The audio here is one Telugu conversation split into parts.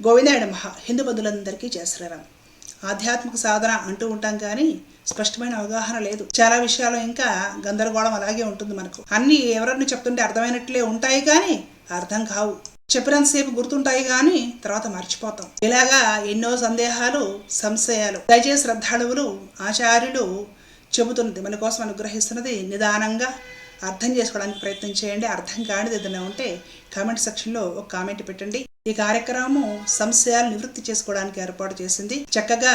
గోవిందాయుడు మహా హిందూ బంధువులందరికీ జయ శ్రీరామ్ ఆధ్యాత్మిక సాధన అంటూ ఉంటాం కానీ స్పష్టమైన అవగాహన లేదు. చాలా విషయాలు ఇంకా గందరగోళం అలాగే ఉంటుంది మనకు. అన్ని ఎవరన్నా చెప్తుంటే అర్థమైనట్లే ఉంటాయి కానీ అర్థం కావు. చెప్పినంతసేపు గుర్తుంటాయి కానీ తర్వాత మర్చిపోతాం. ఇలాగా ఎన్నో సందేహాలు సంశయాలు దయచేసి శ్రద్ధాళువులు ఆచార్యులు చెబుతున్నది మన కోసం అనుగ్రహిస్తున్నది నిదానంగా అర్థం చేసుకోవడానికి ప్రయత్నం చేయండి. అర్థం కానిది ఏదైనా ఉంటే కామెంట్ సెక్షన్లో ఒక కామెంట్ పెట్టండి. ఈ కార్యక్రమం సంశయాలు నివృత్తి చేసుకోవడానికి ఏర్పాటు చేసింది. చక్కగా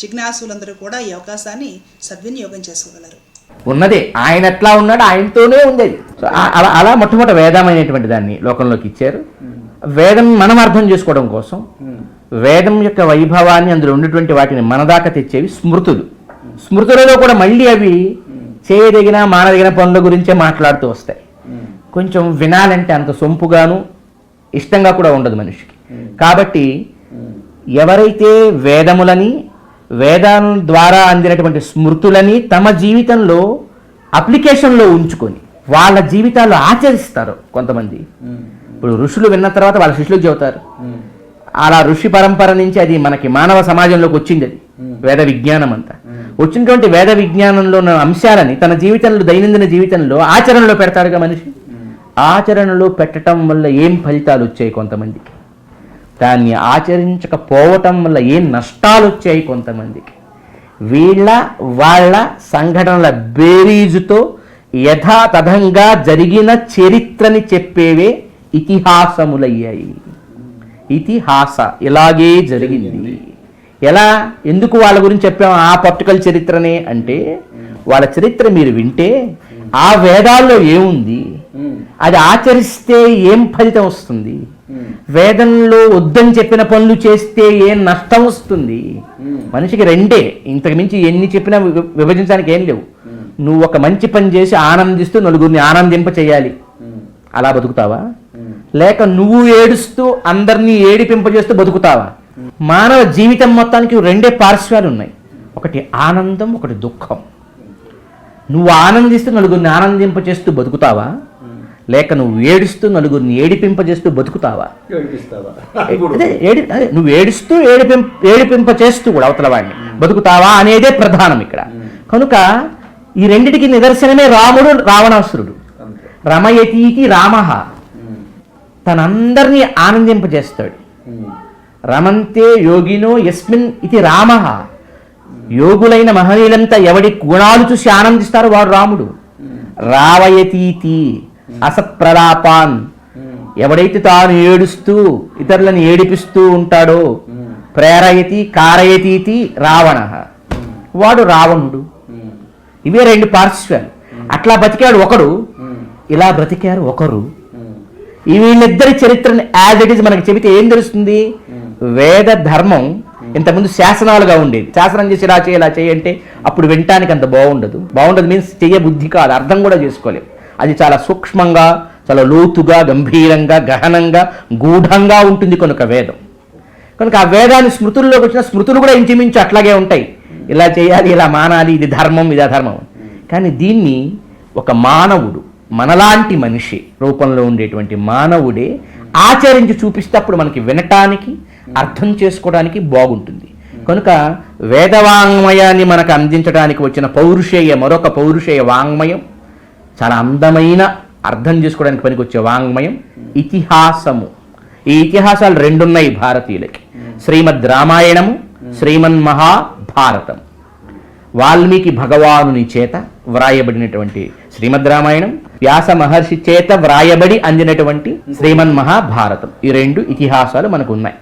జిజ్ఞాసులందరూ కూడా ఈ అవకాశాన్ని సద్వినియోగం చేసుకోగలరు. ఉన్నదే. ఆయన ఎట్లా ఉన్నాడు ఆయనతోనే ఉంది అలా అలా మొట్టమొదటి వేదమైనటువంటి దాన్ని లోకంలోకి ఇచ్చారు. వేదం మనం అర్థం చేసుకోవడం కోసం వేదం యొక్క వైభవాన్ని అందులో ఉన్నటువంటి వాటిని మన దాకా తెచ్చేవి స్మృతులు. స్మృతులలో కూడా మళ్ళీ అవి చేయదగిన మానదగిన పనుల గురించే మాట్లాడుతూ వస్తాయి. కొంచెం వినాలంటే అంత సొంపుగాను ఇష్టంగా కూడా ఉండదు మనిషికి. కాబట్టి ఎవరైతే వేదములని వేదాల ద్వారా అందినటువంటి స్మృతులని తమ జీవితంలో అప్లికేషన్లో ఉంచుకొని వాళ్ళ జీవితాలు ఆచరిస్తారు కొంతమంది. ఇప్పుడు ఋషులు విన్న తర్వాత వాళ్ళ శిష్యులకు చెబుతారు. అలా ఋషి పరంపర నుంచి అది మనకి మానవ సమాజంలోకి వచ్చింది అది. వేద విజ్ఞానం అంతా. వచ్చినటువంటి వేద విజ్ఞానంలో ఉన్న అంశాలని తన జీవితంలో దైనందిన జీవితంలో ఆచరణలో పెడతాడుగా మనిషి? ఆచరణలో పెట్టడం వల్ల ఏం ఫలితాలు వచ్చాయి కొంతమందికి? దాన్ని ఆచరించకపోవటం వల్ల ఏం నష్టాలు వచ్చాయి కొంతమందికి? వీళ్ళ వాళ్ళ సంఘటనల బేరీజుతో యథాతథంగా జరిగిన చరిత్రని చెప్పేవే ఇతిహాసములయ్యాయి. ఇతిహాస ఇలాగే జరిగింది. ఎలా? ఎందుకు వాళ్ళ గురించి చెప్పాము ఆ పర్టికల్ చరిత్రనే అంటే వాళ్ళ చరిత్ర మీరు వింటే ఆ వేదాల్లో ఏముంది? అది ఆచరిస్తే ఏం ఫలితం వస్తుంది? వేదంలో వద్దని చెప్పిన పనులు చేస్తే ఏం నష్టం వస్తుంది? మనిషికి రెండే. ఇంతకుమించి ఎన్ని చెప్పినా విభజించడానికి ఏం లేవు. నువ్వు ఒక మంచి పని చేసి ఆనందిస్తూ నలుగురిని ఆనందింప చేయాలి. అలా బతుకుతావా? లేక నువ్వు ఏడుస్తూ అందరినీ ఏడిపింపజేస్తూ బతుకుతావా? మానవ జీవితం మొత్తానికి రెండే పార్శ్వాలు ఉన్నాయి ఒకటి ఆనందం ఒకటి దుఃఖం. నువ్వు ఆనందిస్తూ నలుగురిని ఆనందింపచేస్తూ బతుకుతావా? లేక నువ్వు ఏడుస్తూ నలుగురిని ఏడిపింపజేస్తూ బతుకుతావా? ఏడి నువ్వు ఏడుస్తూ ఏడిపింప ఏడిపింప చేస్తూ కూడా అవతల వాడిని బతుకుతావా అనేదే ప్రధానం ఇక్కడ. కనుక ఈ రెండిటికి నిదర్శనమే రాముడు రావణాసురుడు. రమయతీతి రామ తనందరినీ ఆనందింపజేస్తాడు. రమంతే యోగినో యస్మిన్ ఇది రామ యోగులైన మహనీయులంతా ఎవడి గుణాలు చూసి ఆనందిస్తారో వాడు రాముడు. రావయతీతి. అసప్రలాపాన్ ఎవడైతే తాను ఏడుస్తూ ఇతరులను ఏడిపిస్తూ ఉంటాడో ప్రేరయతి కారయతీతి రావణ. వాడు రావణుడు. ఇవే రెండు పార్శ్వాలు. అట్లా బతికాడు ఒకడు. ఇలా బ్రతికారు ఒకరు. ఈ వీళ్ళిద్దరి చరిత్రని యాజ్ ఇట్ ఈజ్ మనకి చెబితే ఏం తెలుస్తుంది? వేద ధర్మం ఇంతకుముందు శాసనాలుగా ఉండేది. శాసనం చేసి ఇలా చేయి ఇలా చేయి అంటే అప్పుడు వినటానికి అంత బాగుండదు. బాగుండదు మీన్స్ చెయ్య బుద్ధి కాదు. అర్థం కూడా చేసుకోలేం. అది చాలా సూక్ష్మంగా చాలా లోతుగా గంభీరంగా గహనంగా గూఢంగా ఉంటుంది కనుక వేదం. కనుక ఆ వేదాన్ని స్మృతుల్లోకి వచ్చిన స్మృతులు కూడా ఇంచుమించు అట్లాగే ఉంటాయి. ఇలా చేయాలి ఇలా మానాలి ఇది ధర్మం ఇది అధర్మం. కానీ దీన్ని ఒక మానవుడు మనలాంటి మనిషి రూపంలో ఉండేటువంటి మానవుడే ఆచరించి చూపిస్తే అప్పుడు మనకి వినటానికి అర్థం చేసుకోవడానికి బాగుంటుంది. కనుక వేదవాంగ్మయాన్ని మనకు అందించడానికి వచ్చిన పౌరుషేయ మరొక పౌరుషేయ వాంగ్మయం చాలా అందమైన అర్థం చేసుకోవడానికి పనికొచ్చే వాంగ్మయం ఇతిహాసము. ఈ ఇతిహాసాలు రెండున్నాయి భారతీయులకి. శ్రీమద్ రామాయణము శ్రీమన్ మహాభారతం. వాల్మీకి భగవానుని చేత వ్రాయబడినటువంటి శ్రీమద్ రామాయణం వ్యాస మహర్షి చేత వ్రాయబడి అందినటువంటి శ్రీమన్ మహాభారతం. ఈ రెండు ఇతిహాసాలు మనకు ఉన్నాయి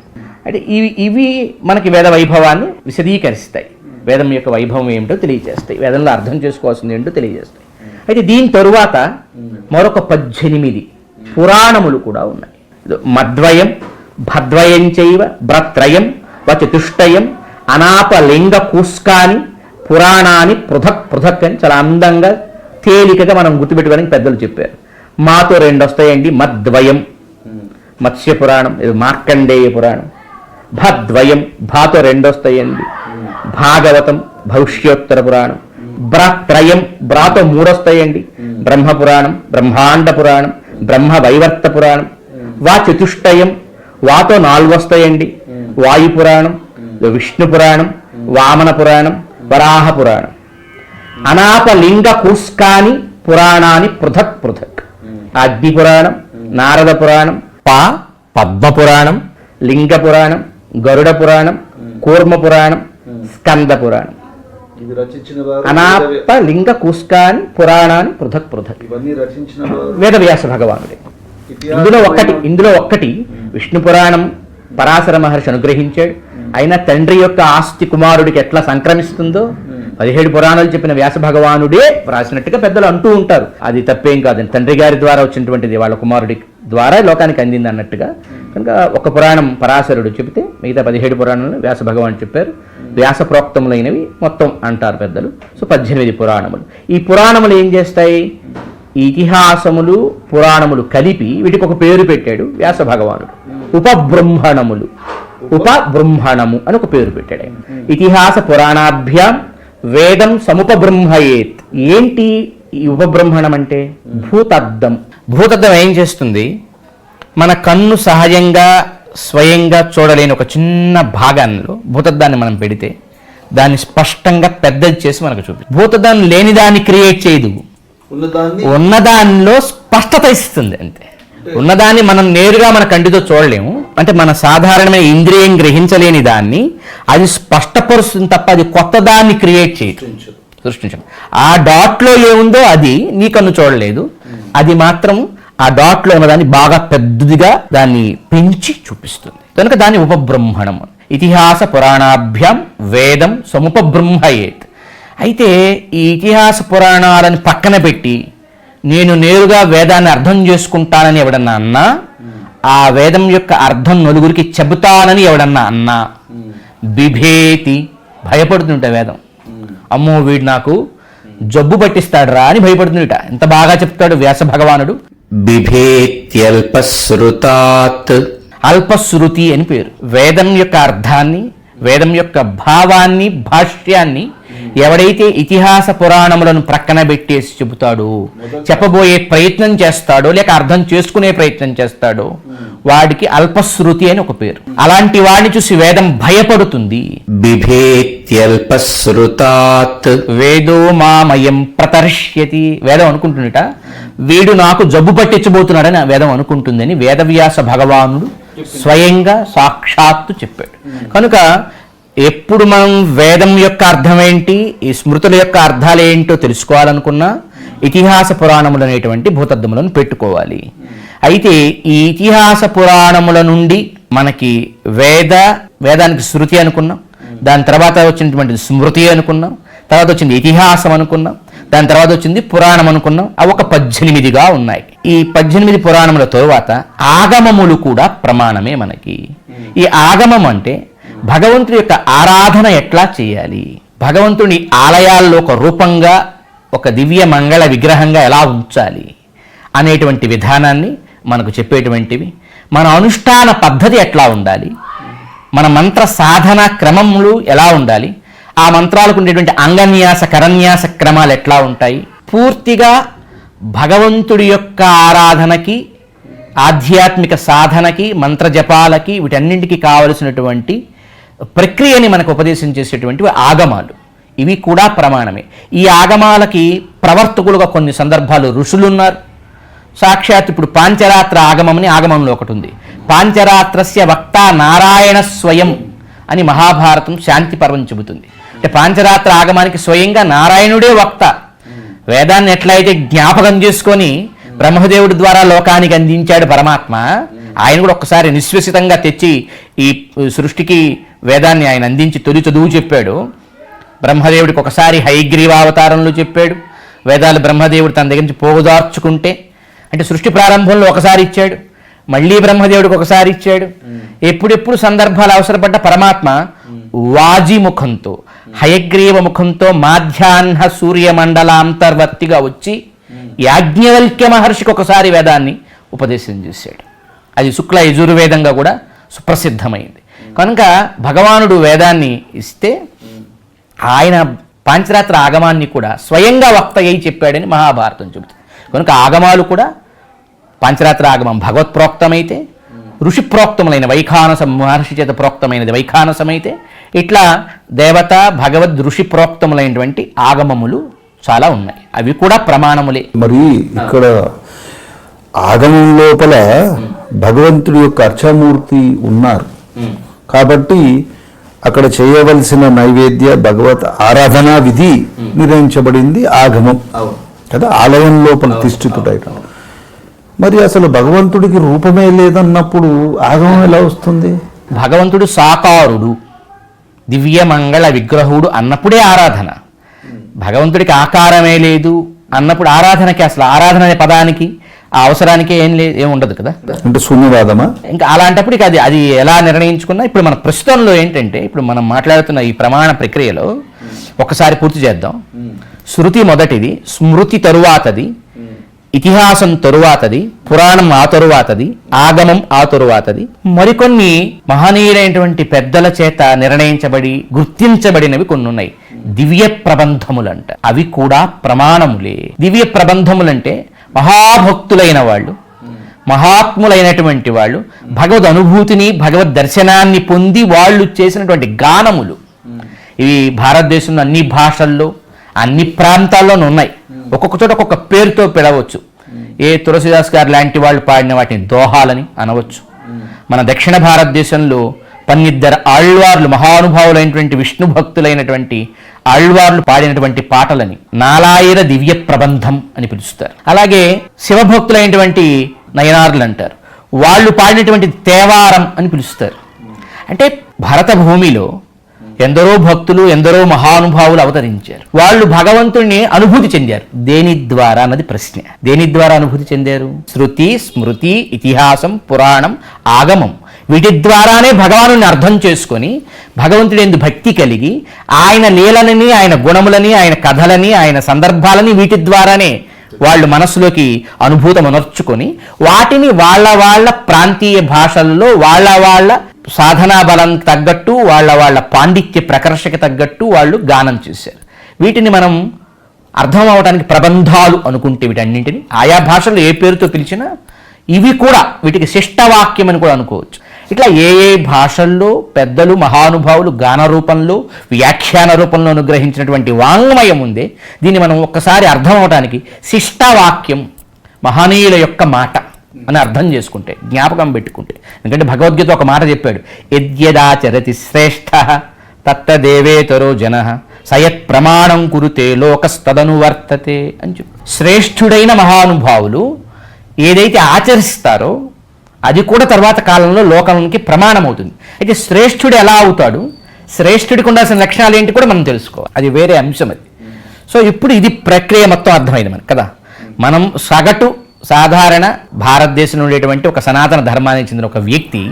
అంటే ఇవి ఇవి మనకి వేద వైభవాన్ని విశదీకరిస్తాయి. వేదం యొక్క వైభవం ఏమిటో తెలియజేస్తాయి. వేదంలో అర్థం చేసుకోవాల్సింది ఏంటో తెలియజేస్తాయి. అయితే దీని తరువాత మరొక పద్దెనిమిది పురాణములు కూడా ఉన్నాయి. మద్వయం భద్వయం చైవ భ్రత్రయం వచతుష్టయం అనాపలింగ కూస్కాని పురాణాన్ని పృథక్ పృథక్ అని చాలా అందంగా తేలికగా మనం గుర్తుపెట్టుకోవడానికి పెద్దలు చెప్పారు. మాతో రెండు వస్తాయండి మద్వయం మత్స్య పురాణం ఇది మార్కండేయ పురాణం. భద్వయం భాతో రెండు వస్తాయండి భాగవతం భవిష్యోత్తర పురాణం. బ్రత్రయం బ్రాతో మూడు వస్తాయండి బ్రహ్మ పురాణం బ్రహ్మాండ పురాణం బ్రహ్మ వైవర్త పురాణం వా చతుష్టయం వాతో నాలుగు వస్తాయండి వాయు పురాణం విష్ణు పురాణం వామన పురాణం వరాహ పురాణం అనాపలింగ కూస్కాని పురాణాన్ని పృథక్ పృథక్. అగ్ని పురాణం నారద పురాణం పా పద్మ పురాణం లింగ పురాణం గరుడ పురాణం కూర్మ పురాణం స్కంద పురాణం ఇది రచించిన వారు అనాప లింగ కూస్కాని పురాణాన్ని పృథక్ పృథక్. ఇవన్నీ రచించిన వారు వేదవ్యాస భగవానుడే. ఇందులో ఒక్కటి ఇందులో ఒక్కటి విష్ణు పురాణం పరాశర మహర్షి అనుగ్రహించాడు. అయినా తండ్రి యొక్క ఆస్తి కుమారుడికి ఎట్లా సంక్రమిస్తుందో పదిహేడు పురాణాలు చెప్పిన వ్యాస భగవానుడే రాసినట్టుగా పెద్దలు అంటూ ఉంటారు. అది తప్పేం కాదండి తండ్రి గారి ద్వారా వచ్చినటువంటిది వాళ్ళ కుమారుడి ద్వారా లోకానికి అందింది అన్నట్టుగా. కనుక ఒక పురాణం పరాశరుడు చెబితే మిగతా పదిహేడు పురాణాలు వ్యాస భగవాన్ చెప్పారు. వ్యాసప్రోక్తములైనవి మొత్తం అంటారు పెద్దలు. సో పద్దెనిమిది పురాణములు. ఈ పురాణములు ఏం చేస్తాయి? ఇతిహాసములు పురాణములు కలిపి వీటికి ఒక పేరు పెట్టాడు వ్యాస భగవానుడు ఉపబ్రహ్మణములు. ఉపబ్రహ్మణము అని ఒక పేరు పెట్టాడు ఇతిహాస పురాణాభ్యాం వేదం సముపబ్రహ్మయేత్. ఏంటి ఈ ఉపబ్రహ్మణం అంటే భూతద్దం. భూతద్దం ఏం చేస్తుంది? మన కన్ను సహజంగా స్వయంగా చూడలేని ఒక చిన్న భాగాల్లో భూతద్దాన్ని మనం పెడితే దాన్ని స్పష్టంగా పెద్దది చేసి మనకు చూపి భూతద్దాన్ని లేని దాన్ని క్రియేట్ చేయదు ఉన్నదానిలో స్పష్టత ఇస్తుంది అంతే. ఉన్నదాన్ని మనం నేరుగా మన కంటితో చూడలేము. అంటే మన సాధారణమైన ఇంద్రియం గ్రహించలేని దాన్ని అది స్పష్టపరుస్తుంది తప్ప అది కొత్త దాన్ని క్రియేట్ చేయదు. సృష్టించడం ఆ డాట్లో ఏముందో అది నీ కన్ను చూడలేదు. అది మాత్రం ఆ డాట్లో ఉన్నదాన్ని బాగా పెద్దదిగా దాన్ని పెంచి చూపిస్తుంది. కనుక దాన్ని ఉపబ్రహ్మణం. ఇతిహాస పురాణాభ్యాం వేదం సముపబ్రహ్మయేత్. అయితే ఈ ఇతిహాస పురాణాలను పక్కన పెట్టి నేను నేరుగా వేదాన్ని అర్థం చేసుకుంటానని ఎవడన్నా అన్నా ఆ వేదం యొక్క అర్థం నలుగురికి చెబుతానని ఎవడన్నా అన్నా బిభేతి భయపడుతుంట వేదం. అమ్మో వీడు నాకు జబ్బు పట్టిస్తాడురా అని భయపడుతుందిట ఎంత బాగా చెప్తాడు వ్యాస భగవానుడు? బిభేత్యల్పశ్రుతాత్. అల్పశ్రుతి అని పేరు. వేదం యొక్క అర్థాన్ని వేదం యొక్క భావాన్ని భాష్యాన్ని ఎవడైతే ఇతిహాస పురాణములను ప్రక్కన పెట్టేసి చెబుతాడో చెప్పబోయే ప్రయత్నం చేస్తాడో లేక అర్థం చేసుకునే ప్రయత్నం చేస్తాడో వాడికి అల్పశ్రుతి అని ఒక పేరు. అలాంటి వాడిని చూసి వేదం భయపడుతుంది. బిభేత్యల్పశ్రుతాత్. వేదో మామయం ప్రతర్ష్యతి వేదం అనుకుంటుందట. వీడు నాకు జబ్బు పట్టించబోతున్నాడని వేదం అనుకుంటుందని వేదవ్యాస భగవానుడు స్వయంగా సాక్షాత్తు చెప్పాడు. కనుక ఎప్పుడు మనం వేదం యొక్క అర్థం ఏంటి ఈ స్మృతుల యొక్క అర్థాలు ఏంటో తెలుసుకోవాలనుకున్నా ఇతిహాస పురాణములు అనేటువంటి భూతద్దములను పెట్టుకోవాలి. అయితే ఈ ఇతిహాస పురాణముల నుండి మనకి వేద వేదానికి శృతి అనుకున్నాం. దాని తర్వాత వచ్చినటువంటి స్మృతి అనుకున్నాం. తర్వాత వచ్చింది ఇతిహాసం అనుకున్నాం. దాని తర్వాత వచ్చింది పురాణం అనుకున్నాం. అవి ఒక పద్దెనిమిదిగా ఉన్నాయి. ఈ పద్దెనిమిది పురాణముల తరువాత ఆగమములు కూడా ప్రమాణమే మనకి. ఈ ఆగమం అంటే భగవంతుడి యొక్క ఆరాధన ఎట్లా చేయాలి? భగవంతుని ఆలయాల్లో ఒక రూపంగా ఒక దివ్య మంగళ విగ్రహంగా ఎలా ఉంచాలి? అనేటువంటి విధానాన్ని మనకు చెప్పేటువంటివి. మన అనుష్ఠాన పద్ధతి ఎట్లా ఉండాలి? మన మంత్ర సాధన క్రమములు ఎలా ఉండాలి? ఆ మంత్రాలకు ఉండేటువంటి అంగన్యాస కరన్యాస క్రమాలు ఎట్లా ఉంటాయి? పూర్తిగా భగవంతుడి యొక్క ఆరాధనకి ఆధ్యాత్మిక సాధనకి మంత్ర జపాలకి వీటన్నింటికి కావలసినటువంటి ప్రక్రియని మనకు ఉపదేశం చేసేటువంటి ఆగమాలు. ఇవి కూడా ప్రమాణమే. ఈ ఆగమాలకి ప్రవర్తకులుగా కొన్ని సందర్భాలు ఋషులున్నారు. సాక్షాత్ ఇప్పుడు పాంచరాత్ర ఆగమని ఆగమంలో ఒకటి ఉంది. పాంచరాత్రస్య వక్త నారాయణ స్వయం అని మహాభారతం శాంతి పర్వం చెబుతుంది. అంటే పాంచరాత్ర ఆగమానికి స్వయంగా నారాయణుడే వక్త. వేదాన్ని ఎట్లయితే జ్ఞాపకం చేసుకొని బ్రహ్మదేవుడి ద్వారా లోకానికి అందించాడు పరమాత్మ ఆయన కూడా ఒక్కసారి నిశ్వసితంగా తెచ్చి ఈ సృష్టికి వేదాన్ని ఆయన అందించి తొలి చదువు చెప్పాడు. బ్రహ్మదేవుడికి ఒకసారి హైగ్రీవావతారంలో చెప్పాడు. వేదాలు బ్రహ్మదేవుడు తన దగ్గర నుంచి పోగుదార్చుకుంటే అంటే సృష్టి ప్రారంభంలో ఒకసారి ఇచ్చాడు. మళ్ళీ బ్రహ్మదేవుడికి ఒకసారి ఇచ్చాడు. ఎప్పుడెప్పుడు సందర్భాలు అవసరపడ్డ పరమాత్మ వాజీ ముఖంతో హయగ్రీవ ముఖంతో మాధ్యాహ్న సూర్యమండలాంతర్వర్తిగా వచ్చి యాజ్ఞవల్క్య మహర్షికి ఒకసారి వేదాన్ని ఉపదేశం చేశాడు. అది శుక్ల యజుర్వేదంగా కూడా సుప్రసిద్ధమైంది. కనుక భగవానుడు వేదాన్ని ఇస్తే ఆయన పాంచరాత్ర ఆగమాన్ని కూడా స్వయంగా వక్త అయి చెప్పాడని మహాభారతం చెబుతుంది. కనుక ఆగమాలు కూడా పాంచరాత్ర ఆగమం భగవత్ ప్రోక్తమైతే ఋషి ప్రోక్తములైన వైఖానస మహర్షి చేత ప్రోక్తమైనది వైఖానసమైతే ఇట్లా దేవత భగవద్ ఋషి ప్రోక్తములైనటువంటి ఆగమములు చాలా ఉన్నాయి. అవి కూడా ప్రమాణములే. మరి ఇక్కడ ఆగమం లోపల భగవంతుడి యొక్క అర్చామూర్తి ఉన్నారు. కాబట్టి అక్కడ చేయవలసిన నైవేద్య భగవత్ ఆరాధనా విధి నిర్ణయించబడింది ఆగమం. కదా? ఆలయం లోపల తిష్ఠితుడై మరి అసలు భగవంతుడికి రూపమే లేదన్నప్పుడు ఆగమం ఎలా వస్తుంది? భగవంతుడు సాకారుడు దివ్యమంగళ విగ్రహుడు అన్నప్పుడే ఆరాధన. భగవంతుడికి ఆకారమే లేదు అన్నప్పుడు ఆరాధనకి అసలు ఆరాధన అనే పదానికి ఆ అవసరానికి ఏం లేదు ఏం ఉండదు కదా? అంటే శూన్యవాదమా? ఇంకా అలాంటప్పుడు ఇక అది అది ఎలా నిర్ణయించుకున్నా ఇప్పుడు మన ప్రస్తుతంలో ఏంటంటే ఇప్పుడు మనం మాట్లాడుతున్న ఈ ప్రమాణ ప్రక్రియలో ఒకసారి పూర్తి చేద్దాం. శృతి మొదటిది స్మృతి తరువాతది ఇతిహాసం తరువాతది పురాణం ఆ తరువాతది ఆగమం ఆ తరువాతది. మరికొన్ని మహనీయులైనటువంటి పెద్దల చేత నిర్ణయించబడి గుర్తించబడినవి కొన్ని ఉన్నాయి దివ్య ప్రబంధములంట. అవి కూడా ప్రమాణములే. దివ్య ప్రబంధములంటే మహాభక్తులైన వాళ్ళు మహాత్ములైనటువంటి వాళ్ళు భగవద్ అనుభూతిని భగవద్ దర్శనాన్ని పొంది వాళ్ళు చేసినటువంటి గానములు. ఇవి భారతదేశంలో అన్ని భాషల్లో అన్ని ప్రాంతాల్లోనూ ఉన్నాయి. ఒక్కొక్క చోట ఒక్కొక్క పేరుతో పిలవచ్చు. ఏ తులసిదాస్ గారు లాంటి వాళ్ళు పాడిన వాటిని దోహాలని అనవచ్చు. మన దక్షిణ భారతదేశంలో పన్నిద్దరు ఆళ్వార్లు మహానుభావులైనటువంటి విష్ణు భక్తులైనటువంటి ఆళ్వార్లు పాడినటువంటి పాటలని నాలాయిర దివ్య ప్రబంధం అని పిలుస్తారు. అలాగే శివభక్తులైనటువంటి నయనార్లు అంటారు. వాళ్ళు పాడినటువంటి తేవారం అని పిలుస్తారు. అంటే భరత భూమిలో ఎందరో భక్తులు ఎందరో మహానుభావులు అవతరించారు. వాళ్ళు భగవంతుణ్ణి అనుభూతి చెందారు. దేని ద్వారా అన్నది ప్రశ్న. దేని ద్వారా అనుభూతి చెందారు? శృతి స్మృతి ఇతిహాసం పురాణం ఆగమం. వీటి ద్వారానే భగవాను అర్థం చేసుకొని భగవంతుడు ఎందు భక్తి కలిగి ఆయన లీలలని ఆయన గుణములని ఆయన కథలని ఆయన సందర్భాలని వీటి ద్వారానే వాళ్ళు మనసులోకి అనుభూతమనర్చుకొని వాటిని వాళ్ళ వాళ్ళ ప్రాంతీయ భాషల్లో వాళ్ళ వాళ్ళ సాధనా బలం తగ్గట్టు వాళ్ళ వాళ్ళ పాండిత్య ప్రకర్షకి తగ్గట్టు వాళ్ళు గానం చేశారు. వీటిని మనం అర్థం అవడానికి ప్రబంధాలు అనుకుంటే వీటన్నింటిని ఆయా భాషల్లో ఏ పేరుతో పిలిచినా ఇవి కూడా వీటికి శిష్టవాక్యం అని కూడా అనుకోవచ్చు. ఇట్లా ఏ ఏ భాషల్లో పెద్దలు మహానుభావులు గాన రూపంలో వ్యాఖ్యాన రూపంలో అనుగ్రహించినటువంటి వాంగ్మయం ఉందే దీన్ని మనం ఒక్కసారి అర్థం అవడానికి శిష్టవాక్యం మహనీయుల యొక్క మాట. అని అర్థం చేసుకుంటే జ్ఞాపకం పెట్టుకుంటే. ఎందుకంటే భగవద్గీత ఒక మాట చెప్పాడు యద్యదాచరతి శ్రేష్ఠ తత్తదేవేతరో జన సయత్ ప్రమాణం కురుతే లోకస్తదను వర్తతే అని చెప్పి. శ్రేష్ఠుడైన మహానుభావులు ఏదైతే ఆచరిస్తారో అది కూడా తర్వాత కాలంలో లోకానికి ప్రమాణం అవుతుంది అయితే శ్రేష్ఠుడు ఎలా అవుతాడు? శ్రేష్ఠుడికి ఉండాల్సిన లక్షణాలు ఏంటి కూడా మనం తెలుసుకోవాలి. అది వేరే అంశం అది. సో ఇప్పుడు ఇది ప్రక్రియ మొత్తం అర్థమైంది మనకి కదా. మనం సగటు సాధారణ భారతదేశంలో ఉండేటువంటి ఒక సనాతన ధర్మానికి చెందిన ఒక వ్యక్తి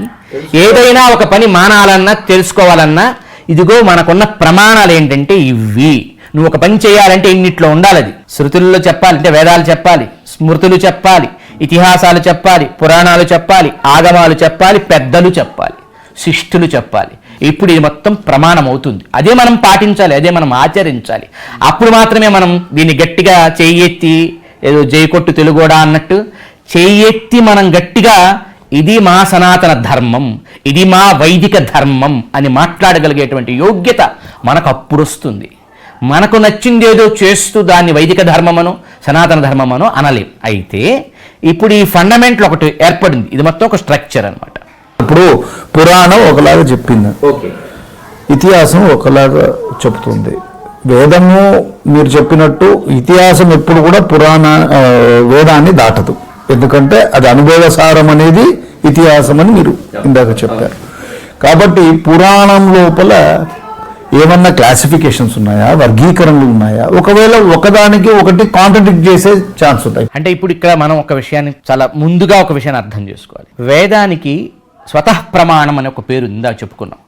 ఏదైనా ఒక పని మానాలన్నా తెలుసుకోవాలన్నా ఇదిగో మనకున్న ప్రమాణాలు ఏంటంటే ఇవి. నువ్వు ఒక పని చేయాలంటే ఇన్నిట్లో ఉండాలి అది. శృతుల్లో చెప్పాలంటే వేదాలు చెప్పాలి స్మృతులు చెప్పాలి ఇతిహాసాలు చెప్పాలి పురాణాలు చెప్పాలి ఆగమాలు చెప్పాలి పెద్దలు చెప్పాలి శిష్టులు చెప్పాలి. ఇప్పుడు ఇది మొత్తం ప్రమాణం అవుతుంది. అదే మనం పాటించాలి అదే మనం ఆచరించాలి. అప్పుడు మాత్రమే మనం దీన్ని గట్టిగా చేయెత్తి ఏదో జైకొట్టు తెలుగోడా అన్నట్టు చెయ్యెత్తి మనం గట్టిగా ఇది మా సనాతన ధర్మం ఇది మా వైదిక ధర్మం అని మాట్లాడగలిగేటువంటి యోగ్యత మనకు అప్పుడు వస్తుంది. మనకు నచ్చిందేదో చేస్తూ దాన్ని వైదిక ధర్మమనో సనాతన ధర్మమనో అనలేం. అయితే ఇప్పుడు ఈ ఫండమెంటల్ ఒకటి ఏర్పడింది. ఇది మొత్తం ఒక స్ట్రక్చర్ అన్నమాట. ఇప్పుడు పురాణం ఒకలాగా చెప్పింది. ఓకే. ఇతిహాసం ఒకలాగా చెప్తుంది. వేదము మీరు చెప్పినట్టు ఇతిహాసం ఎప్పుడు కూడా పురాణ వేదాన్ని దాటదు. ఎందుకంటే అది అనుభవసారం అనేది ఇతిహాసం అని మీరు ఇందాక చెప్పారు. కాబట్టి పురాణం లోపల ఏమన్నా క్లాసిఫికేషన్స్ ఉన్నాయా? వర్గీకరణలు ఉన్నాయా? ఒకవేళ ఒకదానికి ఒకటి కాంట్రడిక్ట్ చేసే ఛాన్స్ ఉంటాయి. అంటే ఇప్పుడు ఇక్కడ మనం ఒక విషయాన్ని చాలా ముందుగా ఒక విషయాన్ని అర్థం చేసుకోవాలి. వేదానికి స్వతః ప్రమాణం అనే ఒక పేరు ఇందా చెప్పుకున్నాం.